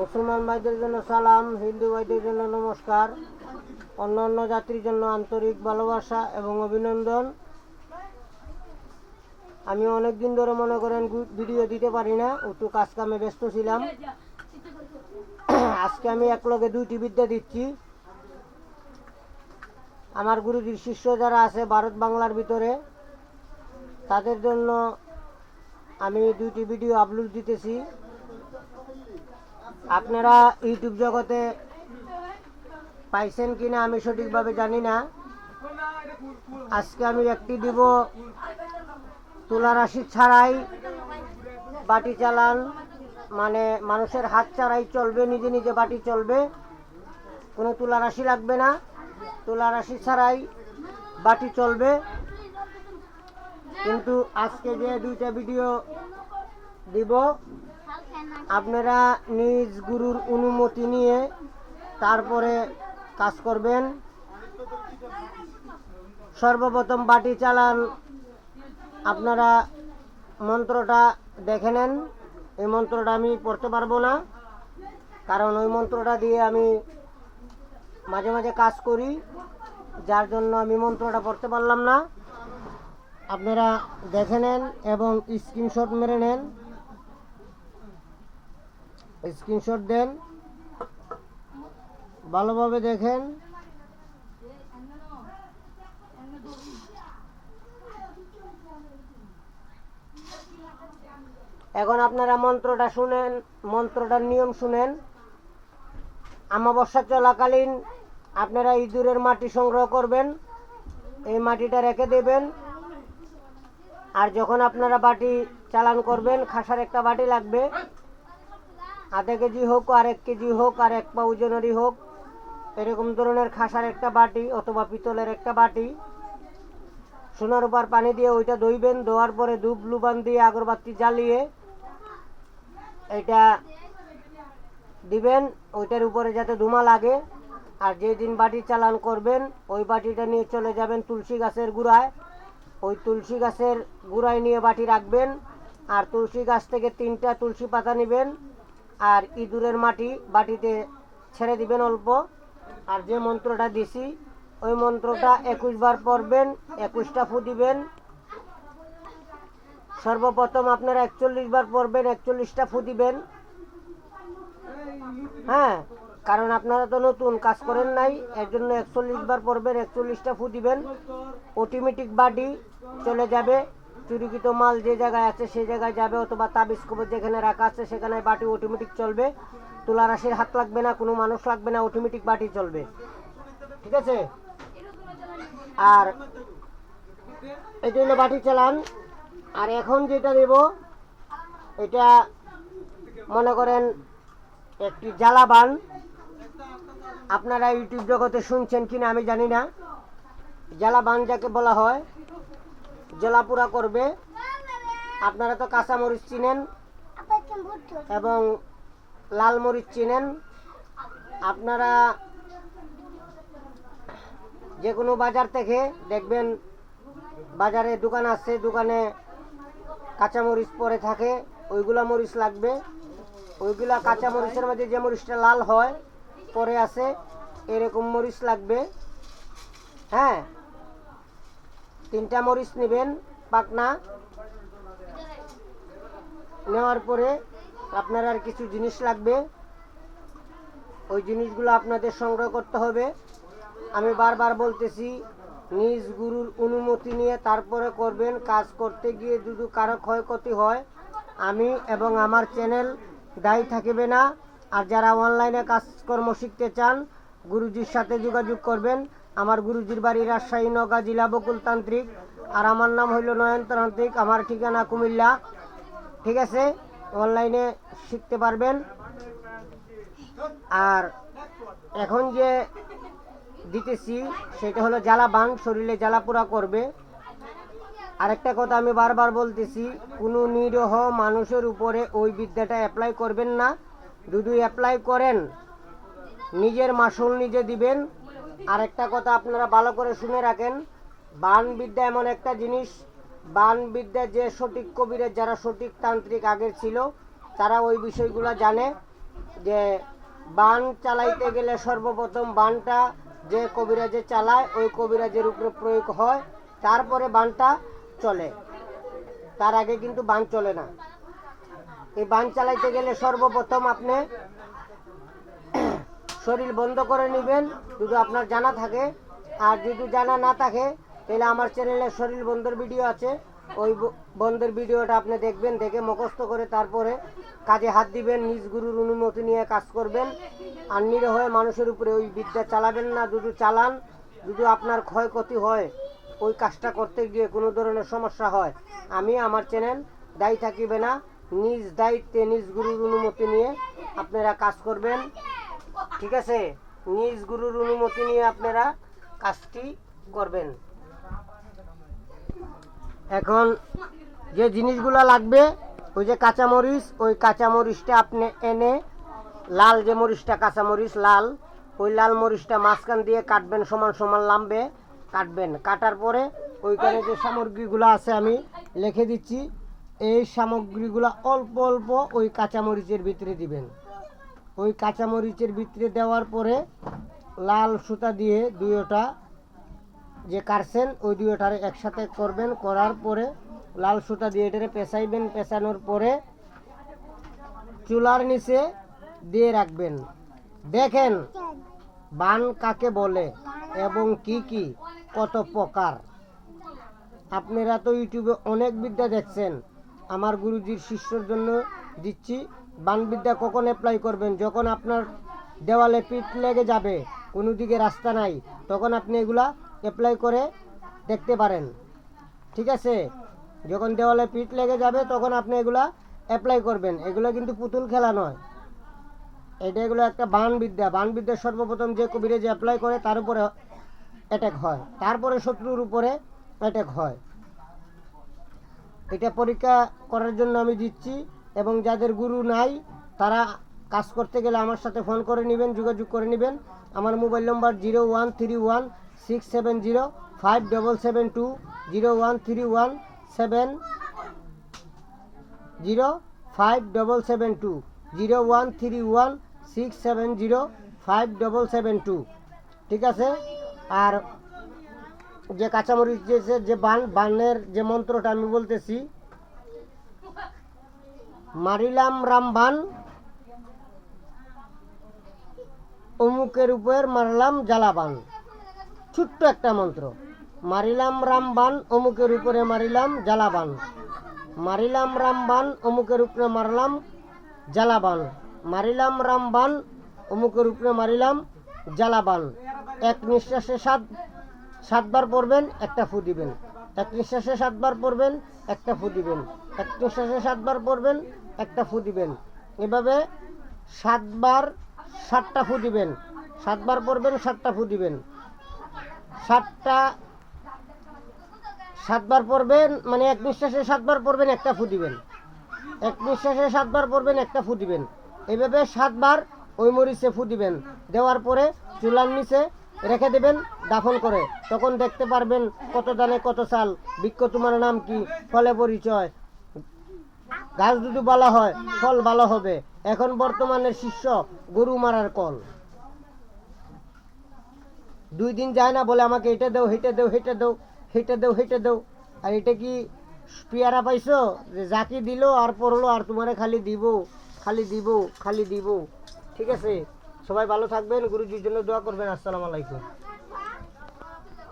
মুসলমান ভাইদের জন্য সালাম, হিন্দু ভাইদের জন্য নমস্কার অন্য অন্য জাতির জন্য আন্তরিক ভালোবাসা এবং অভিনন্দন। আমি অনেক দিন ধরে মনে করেন ভিডিও দিতে পারি না, একটু কাজ কামে ব্যস্ত ছিলাম। আজকে আমি এক লগে দুইটি বিদ্যা দিচ্ছি। আমার গুরুজির শিষ্য যারা আছে ভারত বাংলার ভিতরে, তাদের জন্য আমি দুইটি ভিডিও আপলোড দিতেছি। আপনারা ইউটিউব জগতে পাইছেন কিনা আমি সঠিকভাবে জানি না। আজকে আমি একটি দিব। তুলা রাশি ছাড়াই বাটি চালান মানে মানুষের হাত ছাড়াই চলবে, নিজে নিজে বাটি চলবে। কোনো তুলা রাশি লাগবে না। তুলা রাশি ছাড়াই বাটি চলবে। কিন্তু আজকে যে দুইটা ভিডিও দিব আপনারা নিজ গুরুর অনুমতি নিয়ে তারপরে কাজ করবেন। সর্বপ্রথম বাটি চালান, আপনারা মন্ত্রটা দেখে নেন। এই মন্ত্রটা আমি পড়তে পারব না, কারণ ওই মন্ত্রটা দিয়ে আমি মাঝে মাঝে কাজ করি, যার জন্য আমি মন্ত্রটা পড়তে পারলাম না। আপনারা দেখে নেন এবং স্ক্রিনশট মেরে নেন। স্ক্রিনশট দেন। ভালোভাবে দেখেন। এখন আপনারা মন্ত্রটা শুনেন, মন্ত্রটার নিয়ম শুনেন। আমাবস্যা চলাকালীন আপনারা ইঁদুরের মাটি সংগ্রহ করবেন, এই মাটিটা রেখে দেবেন। আর যখন আপনারা বাটি চালান করবেন, খাসার একটা বাটি লাগবে। আধা কেজি হোক আর এক কেজি হোক, আর এক পা ওজনেরই হোক, এরকম ধরনের খাসার একটা বাটি অথবা পিতলের একটা বাটি। সোনার উপর পানি দিয়ে ওইটা ধুইবেন, ধোয়ার পরে ধূপ লুবান দিয়ে আগরবাতি জ্বালিয়ে এটা দিবেন, ওইটার উপরে যাতে ধুমা লাগে। আর যেদিন বাটি চালান করবেন, ওই বাটিটা নিয়ে চলে যাবেন তুলসী গাছের গুড়ায়। ওই তুলসী গাছের গুড়ায় নিয়ে বাটি রাখবেন, আর তুলসী গাছ থেকে তিনটা তুলসী পাতা নেবেন। আর ইঁদুরের মাটি বাটিতে ছেড়ে দিবেন অল্প। আর যে মন্ত্রটা দিছি, ওই মন্ত্রটা একুশ বার পড়বেন, একুশটা ফু দিবেন। সর্বপ্রথম আপনারা একচল্লিশ বার পড়বেন, একচল্লিশটা ফু দিবেন। হ্যাঁ কারণ আপনারা তো নতুন, কাজ করেন নাই, এর জন্য একচল্লিশ বার পড়বেন, একচল্লিশটা ফু দিবেন। অটোমেটিক বাডি চলে যাবে। চুরিকৃত মাল যে জায়গায় আছে সেই জায়গায় যাবে অথবা তাবিজ কবর যেখানে রাখা আছে, সেখানে বাটি অটোমেটিক চলবে। তুলা রাশির হাত লাগবে না, কোনো মানুষ লাগবে না অটোমেটিক বাটি চলবে। ঠিক আছে? আর এটা হলো বাটি চালান। আর এখন যেটা দেব, এটা মনে করেন একটি জ্বালাবান আপনারা ইউটিউব জগতে শুনছেন কিনা আমি জানি না। জ্বালাবান যাকে বলা হয় জ্বলাপুরা করবে। আপনারা তো কাঁচামরিচ চিনেন এবং লাল মরিচ চিনেন। আপনারা যে কোনো বাজার থেকে দেখবেন, বাজারে দোকান আছে, দোকানে কাঁচামরিচ পরে থাকে, ওইগুলা মরিচ লাগবে। ওইগুলা কাঁচা মরিচের মধ্যে যে মরিচটা লাল হয়, পরে আছে, এরকম মরিচ লাগবে। হ্যাঁ তিনটা মরিচ নেবেন, পাকনা। নেওয়ার পরে আপনার আর কিছু জিনিস লাগবে। ওই জিনিসগুলো আপনাদের সংগ্রহ করতে হবে। আমি বারবার বলতেছি, নিজ গুরুর অনুমতি নিয়ে তারপরে করবেন। কাজ করতে গিয়ে যদি কারও ক্ষয়ক্ষতি হয়, আমি এবং আমার চ্যানেল দায়ী থাকবে না। আর যারা অনলাইনে কাজকর্ম শিখতে চান, গুরুজির সাথে যোগাযোগ করবেন। আমার গুরুজির বাড়ি রাজশাহী, নগা জেলা বকুলতান্ত্রিক। আর আমার নাম হইল নয়নতান্ত্রিক আমার ঠিকানা কুমিল্লা। ঠিক আছে? অনলাইনে শিখতে পারবেন। আর এখন যে দিতেছি, সেটা হলো জ্বালা বান, শরীরে জ্বালা পোড়া করবে। আরেকটা কথা আমি বারবার বলতেছি, কোনো নিরহ মানুষের উপরে ওই বিদ্যাটা অ্যাপ্লাই করবেন না। যদি অ্যাপ্লাই করেন, নিজের মাসুল নিজে দিবেন আরেকটা কথা আপনারা ভালো করে শুনে রাখেন বান বিদ্যা এমন একটা জিনিস বান বিদ্যা যে সঠিক কবিরের যারা সঠিক তান্ত্রিক আগের ছিল, তারা ওই বিষয়গুলো জানে যে বান চালাইতে গেলে সর্বপ্রথম বানটা যে কবিরাজে চালায়, ওই কবিরাজের উপরে প্রয়োগ হয়, তারপরে বানটা চলে। তার আগে কিন্তু বান চলে না। এই বান চালাইতে গেলে সর্বপ্রথম আপনি শরীর বন্ধ করে নেবেন, যদি আপনার জানা থাকে। আর যদি জানা না থাকে, তাহলে আমার চ্যানেলে শরীর বন্ধের ভিডিও আছে। ওই বন্ধের ভিডিওটা আপনি দেখবেন, দেখে মুখস্থ করে তারপরে কাজে হাত দিবেন, নিজ গুরুর অনুমতি নিয়ে কাজ করবেন। আর নিরহয়ে মানুষের উপরে ওই বিদ্যা চালাবেন না, যদি চালান, যদি আপনার ক্ষয়ক্ষতি হয়, ওই কাজটা করতে গিয়ে কোনো ধরনের সমস্যা হয়, আমি আমার চ্যানেল দায়ী থাকিবে না। নিজ দায়িত্বে, নিজ গুরুর অনুমতি নিয়ে আপনারা কাজ করবেন। ঠিক আছে? নিজ গুরুর অনুমতি নিয়ে আপনারা কাজটি করবেন। এখন যে জিনিসগুলো লাগবে, ওই যে কাঁচামরিচ, ওই কাঁচামরিচটা আপনি এনে লাল যে মরিচটা, কাঁচামরিচ লাল, ওই লাল মরিচটা মাঝখান দিয়ে কাটবেন, সমান সমান লাম্বে কাটবেন। কাটার পরে ওইখানে যে সামগ্রীগুলো আছে, আমি লিখে দিচ্ছি, এই সামগ্রীগুলো অল্প অল্প ওই কাঁচামরিচের ভিতরে দিবেন। ওই কাঁচামরিচের ভিতরে দেওয়ার পরে লাল সুতা দিয়ে দুইটা যে কাটছেন, ওই দুইটার একসাথে করবেন। করার পরে লাল সুতা দিয়ে এটারে পেঁচাইবেন। পেঁচানোর পরে চুলার নিচে দিয়ে রাখবেন। দেখেন বান কাকে বলে এবং কি কি, কত প্রকার। আপনারা তো ইউটিউবে অনেক বিদ্যা দেখছেন। আমার গুরুজির শিষ্যর জন্য দিচ্ছি। বানবিদ্যা কখন অ্যাপ্লাই করবেন? যখন আপনার দেওয়ালে পিঠ লেগে যাবে, কোনো দিকে রাস্তা নাই, তখন আপনি এগুলা অ্যাপ্লাই করে দেখতে পারেন। ঠিক আছে? যখন দেওয়ালে পিঠ লেগে যাবে, তখন আপনি এগুলা অ্যাপ্লাই করবেন। এগুলো কিন্তু পুতুল খেলা নয়। এটা এগুলো একটা বানবিদ্যা। বানবিদ্যা সর্বপ্রথম যে কবিরে যে অ্যাপ্লাই করে, তার উপরে অ্যাটাক হয়। তারপরে শত্রুর উপরে অ্যাটাক হয়। এটা পরীক্ষা করার জন্য আমি দিচ্ছি। এবং যাদের গুরু নাই, তারা কাজ করতে গেলে আমার সাথে ফোন করে নেবেন, যোগাযোগ করে নেবেন। আমার mobile number zero one three one, six seven zero, five double seven two, zero one three one seven zero five double seven two zero one three one six seven zero, five double seven two. ঠিক আছে? আর যে কাঁচামরিচ যে বান বানের যে মন্ত্রটা আমি বলতেছি মারিলাম রামবান অমুকের উপর মারলাম জ্বালাবান। ছোট্ট একটা মন্ত্র। মারিলাম রামবান অমুকের উপরে মারিলাম জ্বালাবান। মারিলাম রামবান অমুকের উপরে মারলাম জ্বালাবান। মারিলাম রামবান অমুকের উপরে মারিলাম জ্বালাবান। এক নিঃশ্বাসে সাত, সাতবার পড়বেন, একটা ফু দিবেন। এক নিঃশ্বাসে সাতবার পড়বেন, একটা ফু দিবেন। এক নিঃশ্বাসে সাতবার পড়বেন একটা ফু দিবেন। এভাবে সাতবার সাতটা ফু দিবেন। সাতবার পড়বেন, সাতটা ফু দিবেন। সাতটা, সাতবার পড়বেন মানে এক নিঃশ্বাসে সাতবার পড়বেন, একটা ফু দিবেন। এক নিঃশ্বাসে সাতবার পড়বেন, একটা ফু দিবেন। এভাবে সাতবার ওই মরিচে ফু দিবেন। দেওয়ার পরে চুলার নিচে রেখে দেবেন, দাফন করে। তখন দেখতে পারবেন কত দানে কত চাল। বৃক্ষ তোমার নাম কি? ফলে পরিচয়। গাছ যদি ভালো হয়, ফল ভালো হবে। এখন বর্তমানের শিষ্য গরু মারার কল। দুই দিন যায় না বলে আমাকে, এটা দেও হেঁটে দেও হেঁটে দেও হেঁটে দেও হেঁটে দেও। আর এটা কি পেয়ারা পাইছো? যে জাকি দিল আর পড়ল আর তোমারে খালি দিব খালি দিব খালি দিব। ঠিক আছে? সবাই ভালো থাকবেন, গুরুজির জন্য দোয়া করবেন। আসসালামু আলাইকুম।